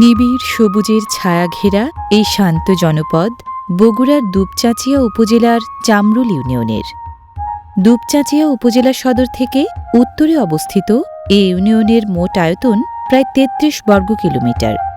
নিবিড় সবুজের ছায়া ঘেরা এই শান্ত জনপদ বগুড়ার দুপচাঁচিয়া উপজেলার চামরুল ইউনিয়নের। দুপচাঁচিয়া উপজেলা সদর থেকে উত্তরে অবস্থিত এ ইউনিয়নের মোট আয়তন প্রায় তেত্রিশ বর্গ কিলোমিটার।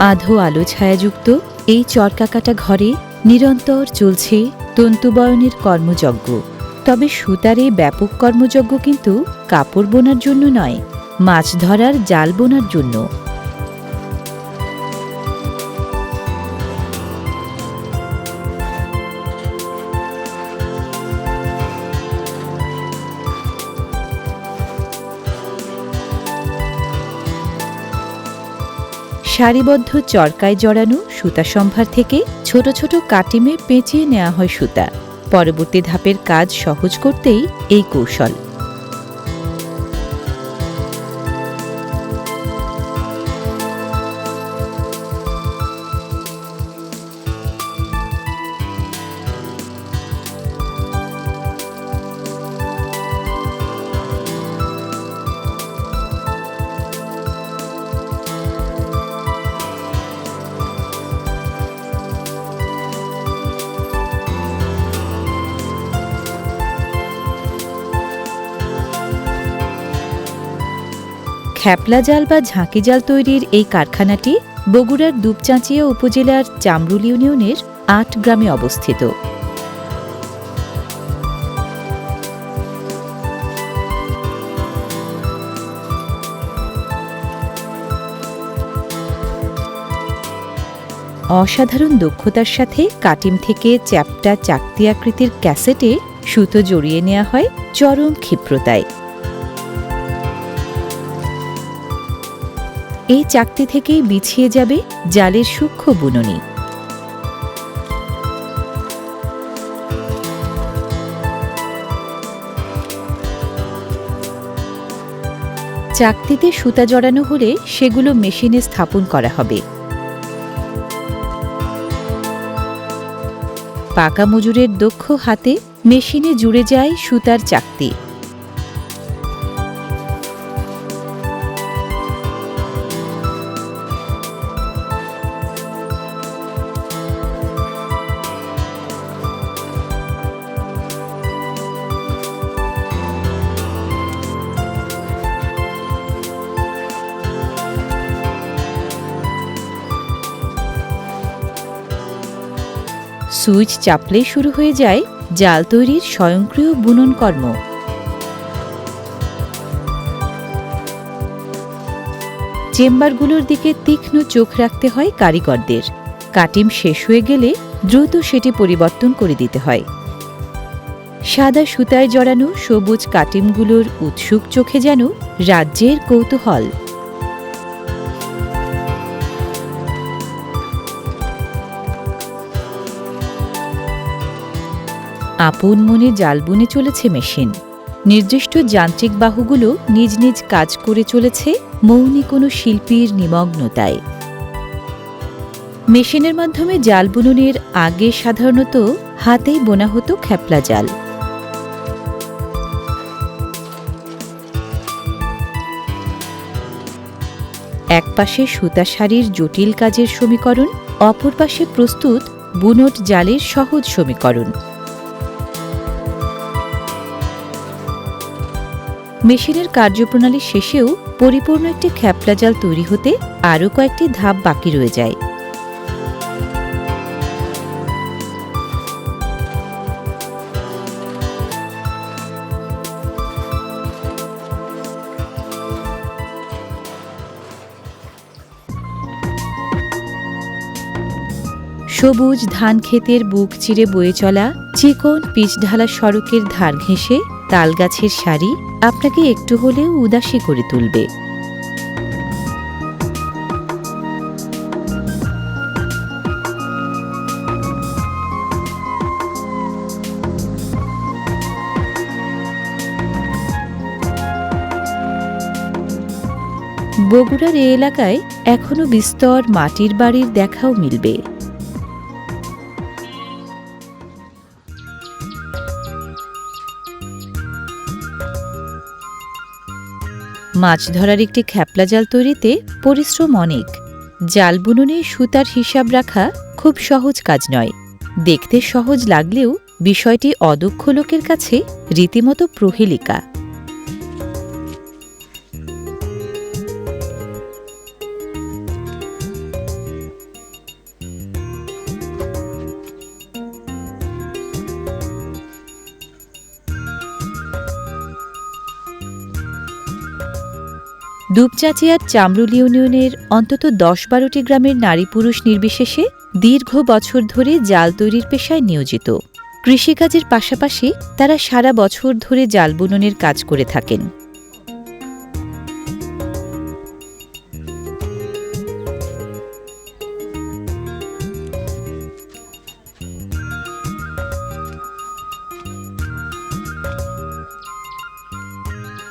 আধো আলো ছায়াযুক্ত এই চরকাকাটা ঘরে নিরন্তর চলছে তন্তুবয়নের কর্মযজ্ঞ। তবে সুতারে ব্যাপক কর্মযজ্ঞ কিন্তু কাপড় বোনার জন্য নয়, মাছ ধরার জাল বোনার জন্য। সারিবদ্ধ চরকায় জড়ানো সুতা সম্ভার থেকে ছোট ছোট কাটিমে পেঁচিয়ে নেওয়া হয় সুতা। পরবর্তী ধাপের কাজ সহজ করতেই এই কৌশল। খ্যাপলা জাল বা ঝাঁকি জাল তৈরির এই কারখানাটি বগুড়ার দুপচাঁচিয়া উপজেলার চামরুল ইউনিয়নের আট গ্রামে অবস্থিত। অসাধারণ দক্ষতার সাথে কাটিম থেকে চ্যাপটা চাকতি আকৃতির ক্যাসেটে সুতো জড়িয়ে নেওয়া হয় চরম ক্ষিপ্রতায়। এই চাকতি থেকেই বিছিয়ে যাবে জালের সূক্ষ্ম বুননি। চাকতিতে সুতা জড়ানো হলে সেগুলো মেশিনে স্থাপন করা হবে। পাকা মজুরের দক্ষ হাতে মেশিনে জুড়ে যায় সুতার চাকতি। সুইচ চাপলেই শুরু হয়ে যায় জাল তৈরির স্বয়ংক্রিয় বুনন কর্ম। চেম্বারগুলোর দিকে তীক্ষ্ণ চোখ রাখতে হয় কারিগরদের। কাটিম শেষ হয়ে গেলে দ্রুত সেটি পরিবর্তন করে দিতে হয়। সাদা সুতায় জড়ানো সবুজ কাটিমগুলোর উৎসুক চোখে যেন রাজ্যের কৌতূহল। আপন মনে জাল বুনে চলেছে মেশিন। নির্দিষ্ট যান্ত্রিক বাহুগুলো নিজ নিজ কাজ করে চলেছে মৌনি কোনো শিল্পীর নিমগ্নতায়। মেশিনের মাধ্যমে জাল বুননের আগে সাধারণত হাতেই বোনা হতো খ্যাপলা জাল। এক পাশে সুতা শাড়ির জটিল কাজের সমীকরণ, অপর পাশে প্রস্তুত বুনট জালের সহজ সমীকরণ। মেশিনের কার্যপ্রণালী শেষেও পরিপূর্ণ একটি খ্যাপলা জাল তৈরি হতে আরও কয়েকটি ধাপ বাকি রয়ে যায়। সবুজ ধান ক্ষেতের বুক চিরে বয়ে চলা চিকন পিচঢালা সড়কের ধার ঘেঁষে তালগাছের সারি আপনাকে একটু হলেও উদাসী করে তুলবে। বগুড়ার এ এলাকায় এখনও বিস্তর মাটির বাড়ির দেখাও মিলবে। মাছ ধরার একটি খ্যাপলা জাল তৈরিতে পরিশ্রম অনেক। জাল বুননে সুতার হিসাব রাখা খুব সহজ কাজ নয়। দেখতে সহজ লাগলেও বিষয়টি অদক্ষ লোকের কাছে রীতিমতো প্রহেলিকা। দুপচাচিয়ার চামরুল ইউনিয়নের অন্তত দশ বারোটি গ্রামের নারী পুরুষ নির্বিশেষে দীর্ঘ বছর ধরে জাল তৈরির পেশায় নিয়োজিত। কৃষিকাজের পাশাপাশি তারা সারা বছর ধরে জাল বুননের কাজ করে থাকেন।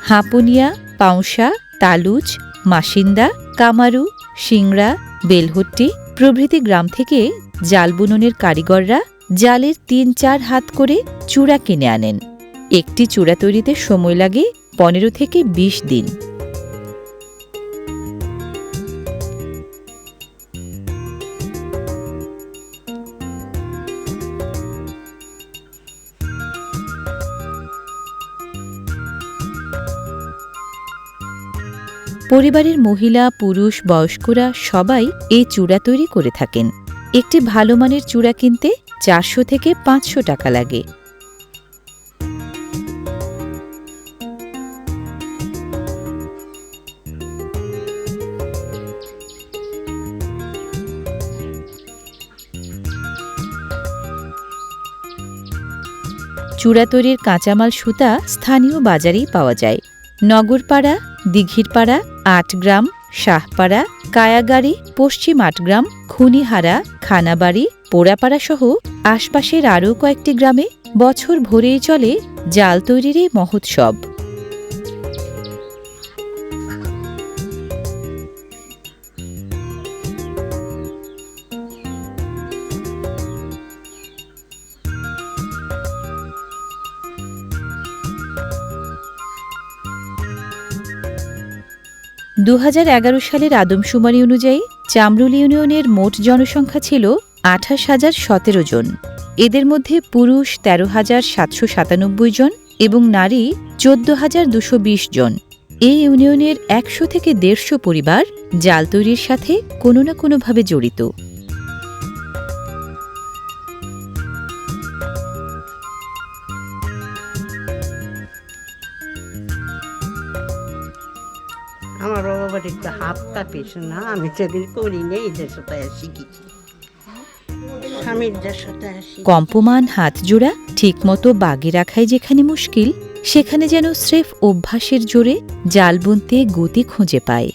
হাঁপুনিয়া পাউসা তালুচ মাসিন্দা, কামারু সিংড়া বেলহট্টি প্রভৃতি গ্রাম থেকে জাল বুননের কারিগররা জালের তিন চার হাত করে চূড়া কিনে আনেন। একটি চূড়া তৈরিতে সময় লাগে পনেরো থেকে ২০ দিন। পরিবারের মহিলা, পুরুষ, বয়স্করা সবাই এই চূড়া তৈরি করে থাকেন। একটি ভালো মানের চূড়া কিনতে চারশো থেকে পাঁচশো টাকা লাগে। চূড়া তৈরির কাঁচামাল সুতা স্থানীয় বাজারেই পাওয়া যায়। নগরপাড়া, দিঘিরপাড়া, আটগ্রাম, শাহপাড়া, কায়াগাড়ি, পশ্চিম আটগ্রাম, খুনিহারা, খানাবাড়ি, পোড়াপাড়া সহ আশপাশের আরও কয়েকটি গ্রামে বছর ভরেই চলে জাল তৈরির এই মহোৎসব। দু হাজার এগারো সালের আদমশুমারি অনুযায়ী চামরুল ইউনিয়নের মোট জনসংখ্যা ছিল আঠাশ হাজার সতেরো জন। এদের মধ্যে পুরুষ তেরো হাজার সাতশো সাতানব্বই জন এবং নারী চোদ্দ হাজার দুশো বিশ জন। এই ইউনিয়নের একশো থেকে দেড়শো পরিবার জাল তৈরির সাথে কোনো না কোনোভাবে জড়িত। আমার একটু হাত কাঁপিস না, আমি সেদিন করি নেই দেড়শো টাকা শিখেছি। স্বামীর দেড়শো টাকা শিখি কম্পমান হাতজোড়া ঠিকমতো বাগে রাখাই যেখানে মুশকিল, সেখানে যেন স্রেফ অভ্যাসের জোরে জাল বুনতে গতি খুঁজে পায়।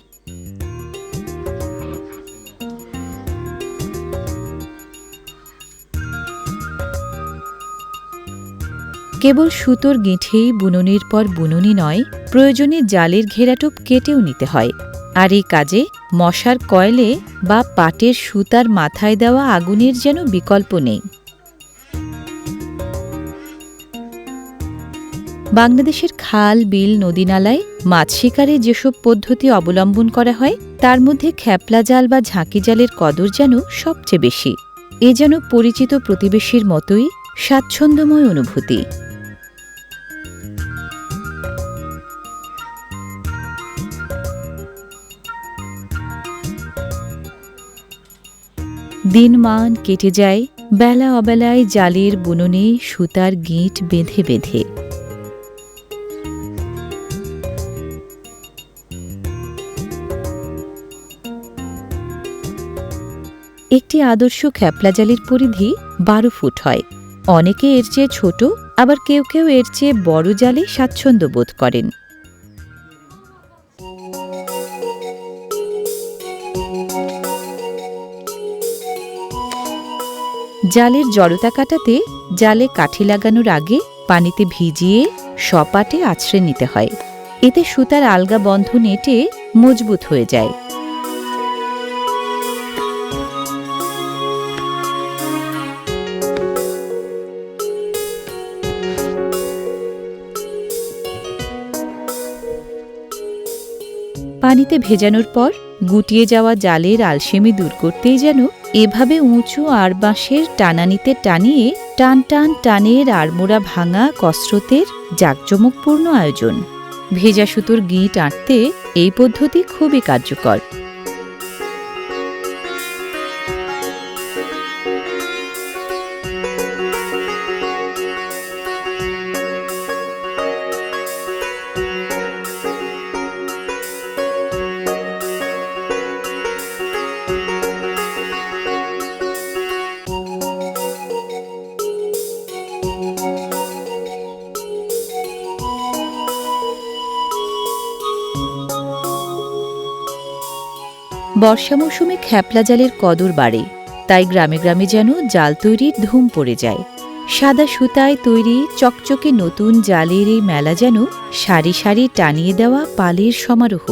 কেবল সুতোর গেঁঠেই বুননির পর বুননি নয়, প্রয়োজনে জালের ঘেরাটোপ কেটেও নিতে হয়। আর এই কাজে মশার কয়লে বা পাটের সুতার মাথায় দেওয়া আগুনের যেন বিকল্প নেই। বাংলাদেশের খাল, বিল, নদীনালায় মাছ শিকারে যেসব পদ্ধতি অবলম্বন করা হয়, তার মধ্যে খ্যাপলা জাল বা ঝাঁকি জালের কদর যেন সবচেয়ে বেশি। এ যেন পরিচিত প্রতিবেশীর মতোই স্বাচ্ছন্দ্যময় অনুভূতি। দিনমান কেটে যায়, বেলা অবেলায় জালের বুননে সুতার গিঁট বেঁধে বেঁধে। একটি আদর্শ খ্যাপলা জালের পরিধি বারো ফুট হয়। অনেকে এর চেয়ে ছোট, আবার কেউ কেউ এর চেয়ে বড় জালে স্বাচ্ছন্দ্য বোধ করেন। জালের জড়তা কাটাতে জালে কাঠি লাগানোর আগে পানিতে ভিজিয়ে সপাটে আছড়ে নিতে হয়। এতে সুতার আলগা বন্ধন এঁটে মজবুত হয়ে যায়। পানিতে ভেজানোর পর গুটিয়ে যাওয়া জালের আলসেমি দূর করতেই যেন এভাবে উঁচু আর বাঁশের টানানিতে টানিয়ে টান টান টানের আড়মোড়া ভাঙা কসরতের জাঁকজমকপূর্ণ আয়োজন। ভেজা সুতোর গিঁট আঁটতে এই পদ্ধতি খুবই কার্যকর। বর্ষা মৌসুমে খ্যাপলা জালের কদর বাড়ে, তাই গ্রামে গ্রামে যেন জাল তৈরির ধুম পড়ে যায়। সাদা সুতায় তৈরি চকচকে নতুন জালের এই মেলা যেন সারি সারি টানিয়ে দেওয়া পালের সমারোহ।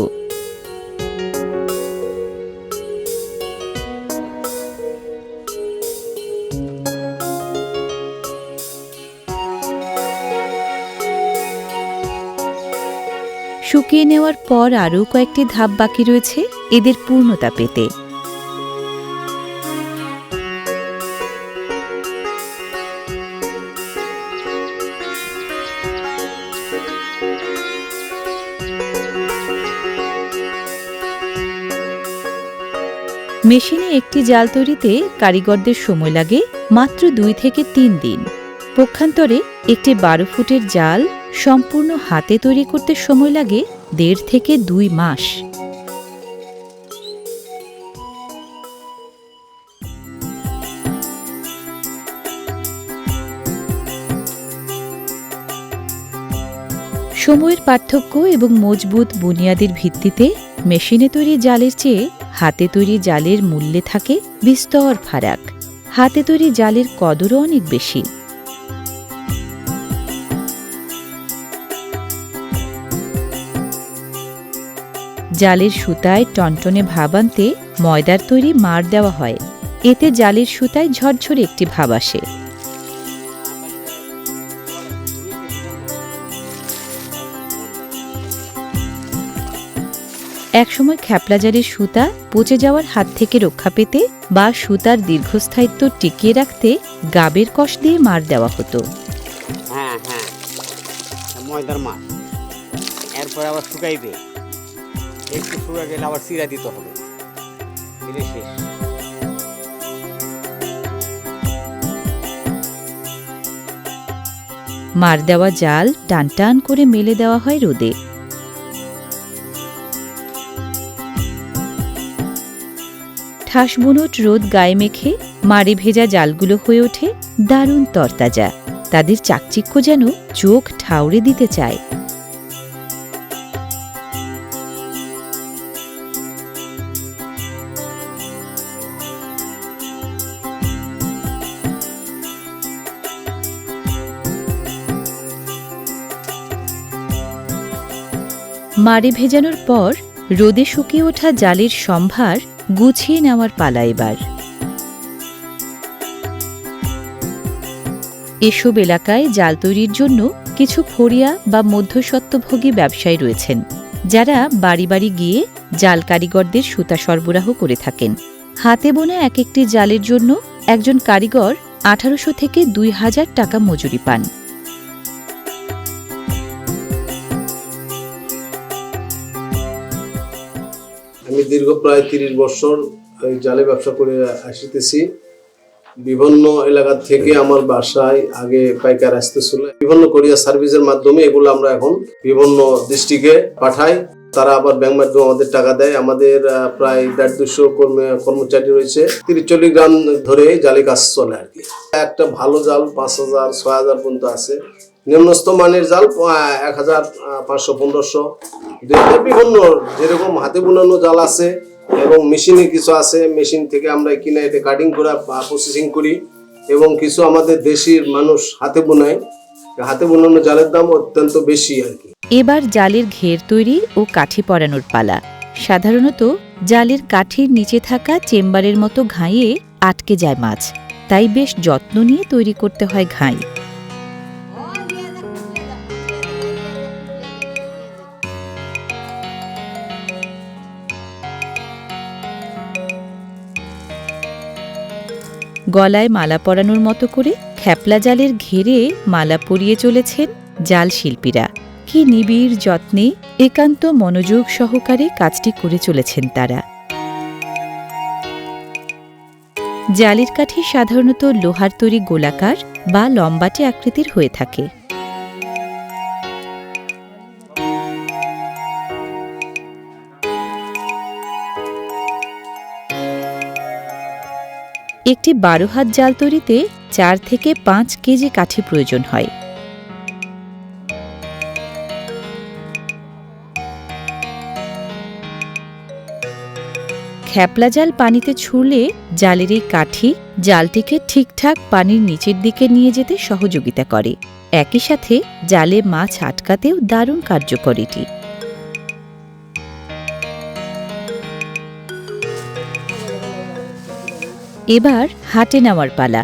শুকিয়ে নেওয়ার পর আরও কয়েকটি ধাপ বাকি রয়েছে এদের পূর্ণতা পেতে। মেশিনে একটি জাল তৈরিতে কারিগরদের সময় লাগে মাত্র দুই থেকে তিন দিন। পক্ষান্তরে একটি বারো ফুটের জাল সম্পূর্ণ হাতে তৈরি করতে সময় লাগে দেড় থেকে দুই মাস। সময়ের পার্থক্য এবং মজবুত বুনিয়াদের ভিত্তিতে মেশিনে তৈরি জালের চেয়ে হাতে তৈরি জালের মূল্যে থাকে বিস্তর ফারাক। হাতে তৈরি জালের কদরও অনেক বেশি। জালের সুতায় টনটনে ভাব আনতে ময়দার তৈরি মার দেওয়া হয়। এতে জালের সুতায় ঝরঝরে একটি ভাব আসে। একসময় খ্যাপলা জালের সুতা পচে যাওয়ার হাত থেকে রক্ষা পেতে বা সুতার দীর্ঘস্থায়িত্ব টিকিয়ে রাখতে গাবের কষ দিয়ে মার দেওয়া হতো। হ্যাঁ হ্যাঁ। ময়দার মাছ এরপরে আবার শুকাইবে। একটু শুকা গেলে আবার চিরা দিতে হবে। দিলে শেষ। মার দেওয়া জাল টান টান করে মেলে দেওয়া হয় রোদে। ঠাস বুনোট রোদ গায়ে মেখে মারে ভেজা জালগুলো হয়ে ওঠে দারুণ তরতাজা। তাদের চাকচিক্য যেন চোখ ঠাউরে দিতে চায়। মারে ভেজানোর পর রোদে শুকিয়ে ওঠা জালের সম্ভার গুছিয়ে নেওয়ার পালা এবার। এসব এলাকায় জাল তৈরির জন্য কিছু ফড়িয়া বা মধ্যস্বত্বভোগী ব্যবসায়ী রয়েছেন, যারা বাড়ি বাড়ি গিয়ে জাল কারিগরদের সুতা সরবরাহ করে থাকেন। হাতে বোনা এক একটি জালের জন্য একজন কারিগর আঠারোশো থেকে দুই হাজার টাকা মজুরি পান। আমি দীর্ঘ প্রায় তিরিশ বছর জালে ব্যবসা করে আসিতেছি। বিভিন্ন এলাকা থেকে আমার বাসায় আগে পাইকার আসতেছিল। বিভিন্ন কোরিয়ার সার্ভিসের মাধ্যমে এগুলো আমরা এখন বিভিন্ন ডিস্ট্রিক্টে পাঠাই। তারা আবার ব্যাংক মাধ্যমে আমাদের টাকা দেয়। আমাদের প্রায় দেড় দুশো কর্মী- কর্মচারী রয়েছে। তিরিশ চল্লিশ গ্রাম ধরে জালে কাজ চলে আর কি। একটা ভালো জাল পাঁচ হাজার, ছয় হাজার পর্যন্ত আছে। নিম্নস্থ মানের জাল এক হাজার পাঁচশো, পনেরোশো। বিভিন্ন, যেরকম হাতে বোনানো জাল আছে এবং মেশিনে কিছু আছে, মেশিন থেকে আমরা কিনে এটা কাটিং করে প্রসেসিং করি এবং কিছু আমাদের দেশের মানুষ হাতে বোনায়। হাতে বোনানো জালের দাম অত্যন্ত বেশি আর কি। এবার জালের ঘের তৈরি ও কাঠি পরানোর পালা। সাধারণত জালের কাঠির নিচে থাকা চেম্বারের মতো ঘাইয়ে আটকে যায় মাছ। তাই বেশ যত্ন নিয়ে তৈরি করতে হয় ঘাই। গলায় মালা পরানোর মতো করে খ্যাপলা জালের ঘেরে মালা পরিয়ে চলেছেন জাল শিল্পীরা। কি নিবিড় যত্নে একান্ত মনোযোগ সহকারে কাজটি করে চলেছেন তারা। জালের কাঠি সাধারণত লোহার তৈরি গোলাকার বা লম্বাটে আকৃতির হয়ে থাকে। একটি বারো হাত জাল তৈরিতে চার থেকে পাঁচ কেজি কাঠি প্রয়োজন হয়। খ্যাপলা জাল পানিতে ছুঁড়লে জালের এই কাঠি জালটিকে ঠিকঠাক পানির নিচের দিকে নিয়ে যেতে সহযোগিতা করে। একই সাথে জালে মাছ আটকাতেও দারুণ কার্যকর এটি। এবার হাটে নেওয়ার পালা।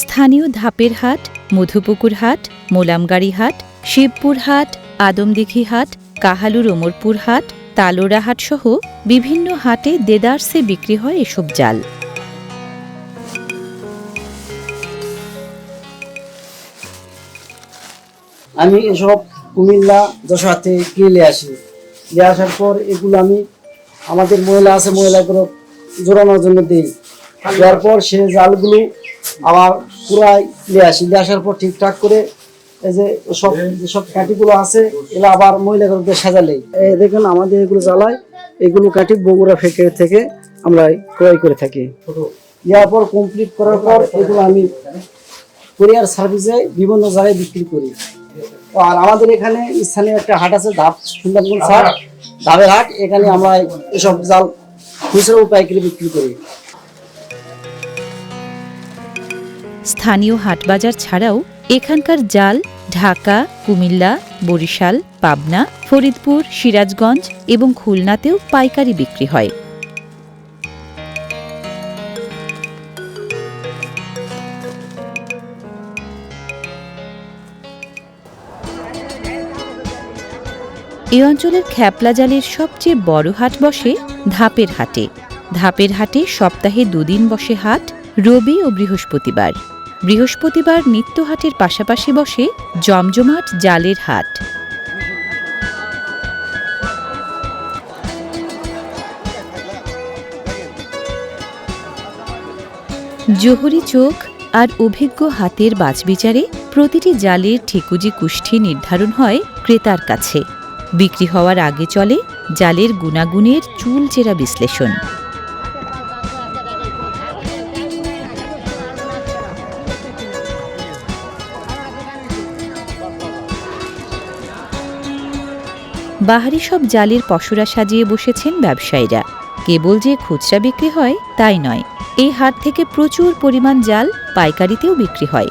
স্থানীয় ধাপের হাট, মধুপুকুর হাট, মোলামগাড়ি হাট, শিবপুর হাট, আদমদিঘি হাট, কাহালুর ওমরপুর হাট, তালোড়া হাট সহ বিভিন্ন হাটে দেদারসে বিক্রি হয় এসব জাল। আমি এসব কুমিল্লা থেকে কিনে আসি। নিয়ে আসার পর এগুলো আমি আমাদের মহিলা আছে মহিলাগুলো জোড়ানোর জন্য দিই। দেওয়ার পর সে জালগুলো আবার পুরাই নিয়ে আসি। আসার পর ঠিকঠাক করে এই যে সব যেসব কাঠিগুলো আছে, এগুলো আবার মহিলাগুলোকে সাজালে। এই দেখুন, আমাদের এগুলো জ্বালায়। এগুলো কাঠি বগুড়া ফ্যাক্টরি থেকে আমরা ক্রয় করে থাকি। দেওয়ার পর কমপ্লিট করার পর এগুলো আমি কুরিয়ার সার্ভিসে বিভিন্ন জায়গায় বিক্রি করি। আর আমাদের এখানে স্থানীয় একটা হাট আছে, ধাপ, সুন্দরবন হাট ধাপের হাট। এখানে আমরা এসব জাল খুচরো পাইকারি বিক্রি করি। স্থানীয় হাটবাজার ছাড়াও এখানকার জাল, ঢাকা, কুমিল্লা, বরিশাল, পাবনা, ফরিদপুর, সিরাজগঞ্জ এবং খুলনাতেও পাইকারি বিক্রি হয়। এই অঞ্চলের খ্যাপলা জালের সবচেয়ে বড় হাট বসে ধাপের হাটে। ধাপের হাটে সপ্তাহে দুদিন বসে হাট, রবি ও বৃহস্পতিবার। বৃহস্পতিবার নিত্য হাটের পাশাপাশি বসে জমজমাট জালের হাট। জোহরি চোখ আর অভিজ্ঞ হাতের বাছবিচারে প্রতিটি জালের ঠিকুজি কুষ্ঠি নির্ধারণ হয় ক্রেতার কাছে। বিক্রি হওয়ার আগে চলে জালের গুণাগুণের চুলচেরা বিশ্লেষণ। বাহারি সব জালের পসরা সাজিয়ে বসেছেন ব্যবসায়ীরা। কেবল যে খুচরা বিক্রি হয়, তাই নয়। এই হাট থেকে প্রচুর পরিমাণ জাল পাইকারিতেও বিক্রি হয়।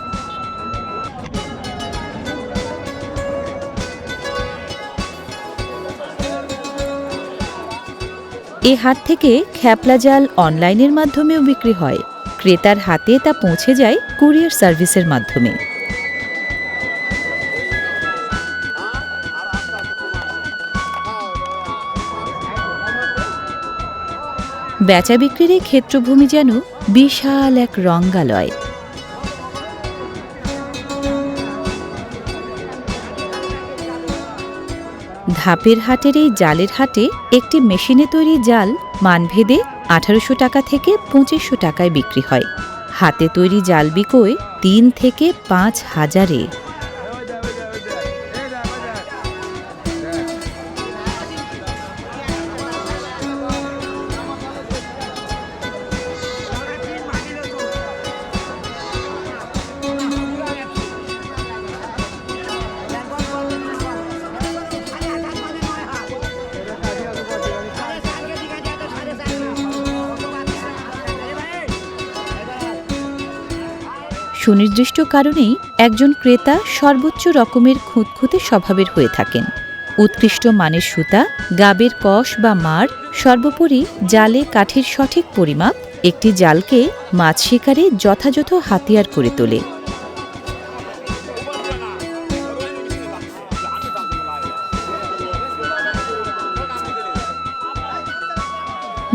এ হাট থেকে খ্যাপলা জাল অনলাইনের মাধ্যমেও বিক্রি হয়। ক্রেতার হাতে তা পৌঁছে যায় কুরিয়ার সার্ভিসের মাধ্যমে। বেচা বিক্রির এই ক্ষেত্রভূমি যেন বিশাল এক রঙ্গালয়। ধাপের হাটের এই জালের হাটে একটি মেশিনে তৈরি জাল মানভেদে আঠারোশো টাকা থেকে পঁচিশশো টাকায় বিক্রি হয়। হাতে তৈরি জাল বিকোয় তিন থেকে পাঁচ হাজারে। সুনির্দিষ্ট কারণেই একজন ক্রেতা সর্বোচ্চ রকমের খুঁতখুঁতে স্বভাবের হয়ে থাকেন। উৎকৃষ্ট মানের সুতা, গাবের কষ বা মার, সর্বোপরি জালে কাঠের সঠিক পরিমাপ, একটি জালকে মাছ শিকারে যথাযথ হাতিয়ার করে তোলে।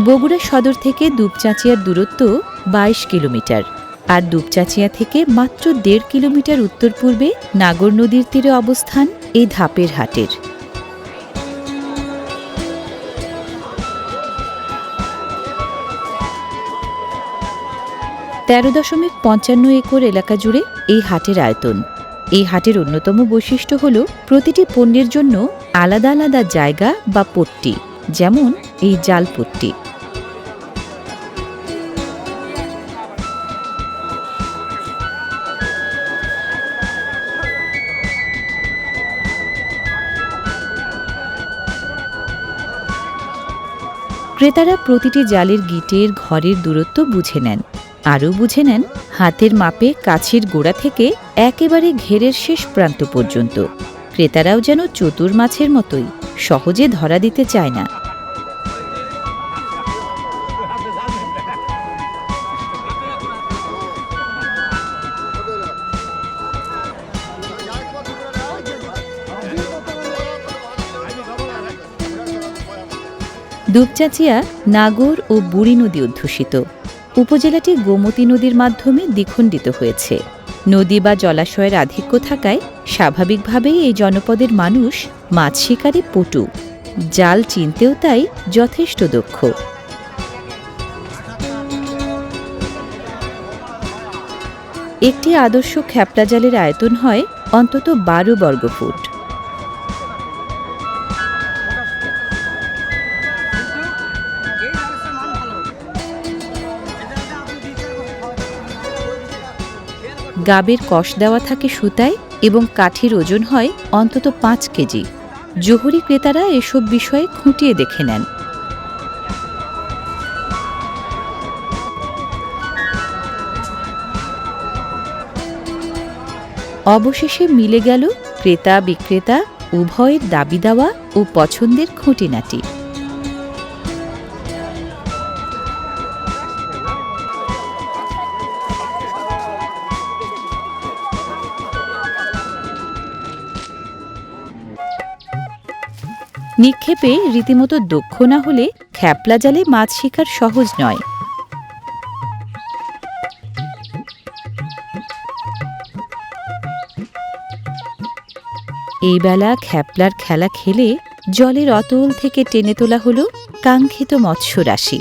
বগুড়া সদর থেকে দুপচাঁচিয়ার দূরত্ব বাইশ কিলোমিটার। আর দুপচাঁচিয়া থেকে মাত্র দেড় কিলোমিটার উত্তর পূর্বে নাগর নদীর তীরে অবস্থান এই ধাপের হাটের। তেরো দশমিক পঞ্চান্ন একর এলাকা জুড়ে এই হাটের আয়তন। এই হাটের অন্যতম বৈশিষ্ট্য হল প্রতিটি পণ্যের জন্য আলাদা আলাদা জায়গা বা পট্টি, যেমন এই জাল ক্রেতারা প্রতিটি জালের গিটের ঘরের দূরত্ব বুঝে নেন। আরও বুঝে নেন, হাতের মাপে কাছের গোড়া থেকে একেবারে ঘেরের শেষ প্রান্ত পর্যন্ত। ক্রেতারাও যেন চতুর মাছের মতোই, সহজে ধরা দিতে চায় না। দুপচাচিয়া, নাগর ও বুড়ি নদী অধ্যুষিত। উপজেলাটি গোমতী নদীর মাধ্যমে দ্বিখণ্ডিত হয়েছে। নদী বা জলাশয়ের আধিক্য থাকায় স্বাভাবিকভাবেই এই জনপদের মানুষ মাছ শিকারে পটু। জাল চিনতেও তাই যথেষ্ট দক্ষ। একটি আদর্শ খ্যাপলা জালের আয়তন হয় অন্তত বারো বর্গফুট। গাবের কষ দেওয়া থাকে সুতায় এবং কাঠির ওজন হয় অন্তত পাঁচ কেজি। জহুরি ক্রেতারা এসব বিষয়ে খুঁটিয়ে দেখে নেন। অবশেষে মিলে গেল ক্রেতা বিক্রেতা উভয়ের দাবি দেওয়া ও পছন্দের খুঁটিনাটি। নিক্ষেপে রীতিমতো দক্ষ না হলে খ্যাপলা জালে মাছ শিকার সহজ নয়। এই বেলা খ্যাপলার খেলা খেলে জলের অতল থেকে টেনে তোলা হল কাঙ্ক্ষিত মৎস্য রাশি